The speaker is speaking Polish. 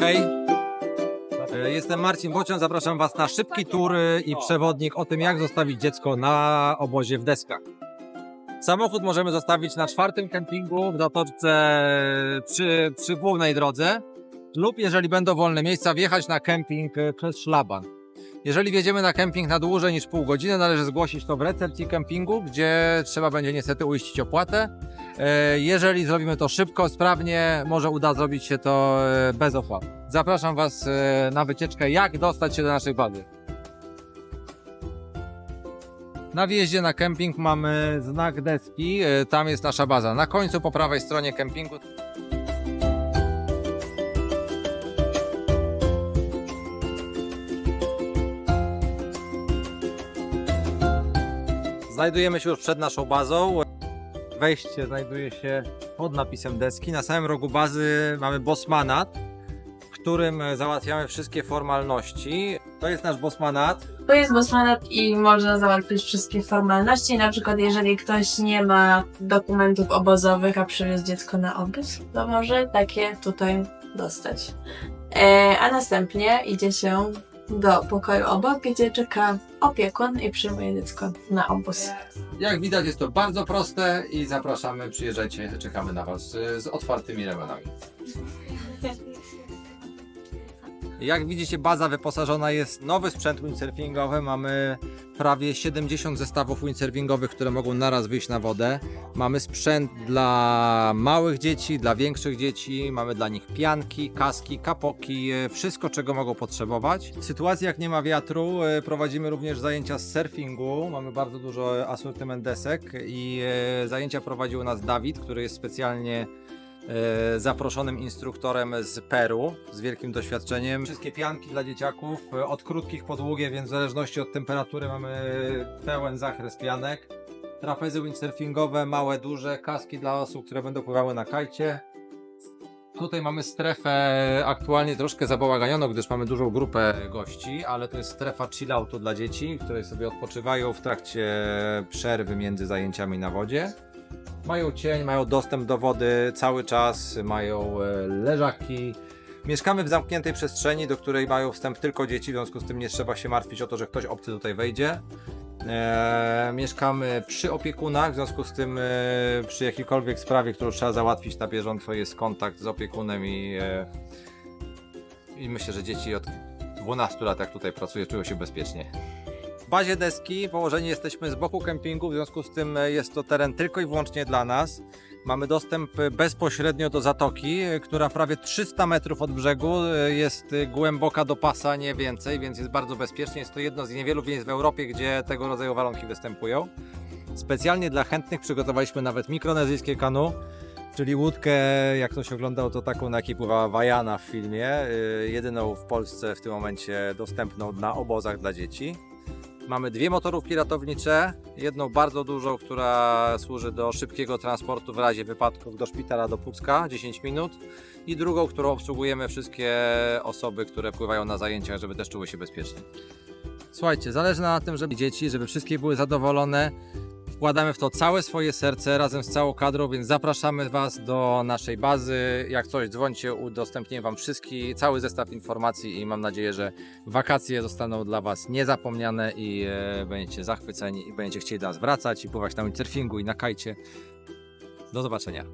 Hej, E, jestem Marcin Bocian, zapraszam Was na szybki tur e, i przewodnik o tym, jak zostawić dziecko na obozie w deskach. Samochód możemy zostawić na czwartym kempingu w zatoczce przy, przy głównej drodze lub jeżeli będą wolne miejsca, wjechać na kemping przez szlaban. Jeżeli wjedziemy na kemping na dłużej niż pół godziny, należy zgłosić to w recepcji kempingu, gdzie trzeba będzie niestety uiścić opłatę. E, Jeżeli zrobimy to szybko, sprawnie, może uda zrobić się to e, bez opłat. Zapraszam Was e, na wycieczkę, jak dostać się do naszej bazy. Na wjeździe na kemping mamy znak deski, tam jest nasza baza. Na końcu po prawej stronie kempingu Znajdujemy się już przed naszą bazą. Wejście znajduje się pod napisem deski. Na samym rogu bazy mamy Bosmanat, w którym załatwiamy wszystkie formalności. To jest nasz Bosmanat. To jest Bosmanat i można załatwić wszystkie formalności. Na przykład, jeżeli ktoś nie ma dokumentów obozowych, a przywiózł dziecko na obóz, to może takie tutaj dostać. E, a następnie idzie się do pokoju obok, gdzie czeka opiekun i przyjmuje dziecko na obóz. Jak widać jest to bardzo proste i zapraszamy, przyjeżdżajcie, czekamy na Was y, z otwartymi ramionami. Jak widzicie, baza wyposażona jest nowy sprzęt windsurfingowy. Mamy prawie 70 zestawów windsurfingowych, które mogą naraz wyjść na wodę. Mamy sprzęt dla małych dzieci, dla większych dzieci. Mamy dla nich pianki, kaski, kapoki, e, wszystko czego mogą potrzebować. W sytuacji jak nie ma wiatru, e, prowadzimy również zajęcia z surfingu. Mamy bardzo dużo asortyment desek i e, zajęcia prowadził nas Dawid, który jest specjalnie zaproszonym instruktorem z Peru z wielkim doświadczeniem. Wszystkie pianki dla dzieciaków, e, od krótkich po długie, więc w zależności od temperatury mamy pełen zakres pianek. Trapezy windsurfingowe, małe, duże, kaski dla osób, które będą pływały na kajcie. Tutaj mamy strefę aktualnie troszkę zabałaganioną, gdyż mamy dużą grupę gości, ale to jest strefa chilloutu dla dzieci, w której sobie odpoczywają w trakcie przerwy między zajęciami na wodzie. Mają cień, mają dostęp do wody cały czas, mają e, leżaki. Mieszkamy w zamkniętej przestrzeni, do której mają wstęp tylko dzieci, w związku z tym nie trzeba się martwić o to, że ktoś obcy tutaj wejdzie. E, mieszkamy przy opiekunach, w związku z tym e, przy jakiejkolwiek sprawie, którą trzeba załatwić na bieżąco jest kontakt z opiekunem i, e, i myślę, że dzieci od 12 lat jak tutaj pracują, czują się bezpiecznie. W bazie deski położeni jesteśmy z boku kempingu, w związku z tym e, jest to teren tylko i wyłącznie dla nas. Mamy dostęp e, bezpośrednio do zatoki, e, która prawie 300 metrów od brzegu jest głęboka do pasa, nie więcej, więc jest bardzo bezpiecznie. Jest to jedno z niewielu miejsc w Europie, gdzie tego rodzaju warunki występują. Specjalnie dla chętnych przygotowaliśmy nawet mikronezyjskie kanu, czyli łódkę, jak ktoś oglądał, to taką, na jakiej pływała Wajana w filmie. Jedyną w Polsce w tym momencie dostępną na obozach dla dzieci. Mamy dwie motorówki ratownicze, jedną bardzo dużą, która służy do szybkiego transportu w razie wypadków do szpitala do Pucka, 10 minut i drugą, którą obsługujemy wszystkie osoby, które pływają na zajęciach, żeby też czuły się bezpiecznie. Słuchajcie, zależy na tym, żeby dzieci, żeby wszystkie były zadowolone. Wkładamy w to całe swoje serce razem z całą kadrą, więc zapraszamy Was do naszej bazy. Jak coś, dzwońcie, udostępnię Wam wszystki, cały zestaw informacji i mam nadzieję, że wakacje zostaną dla Was niezapomniane i e, będziecie zachwyceni i będziecie chcieli do nas wracać i pływać na windsurfingu i na kajcie. Do zobaczenia.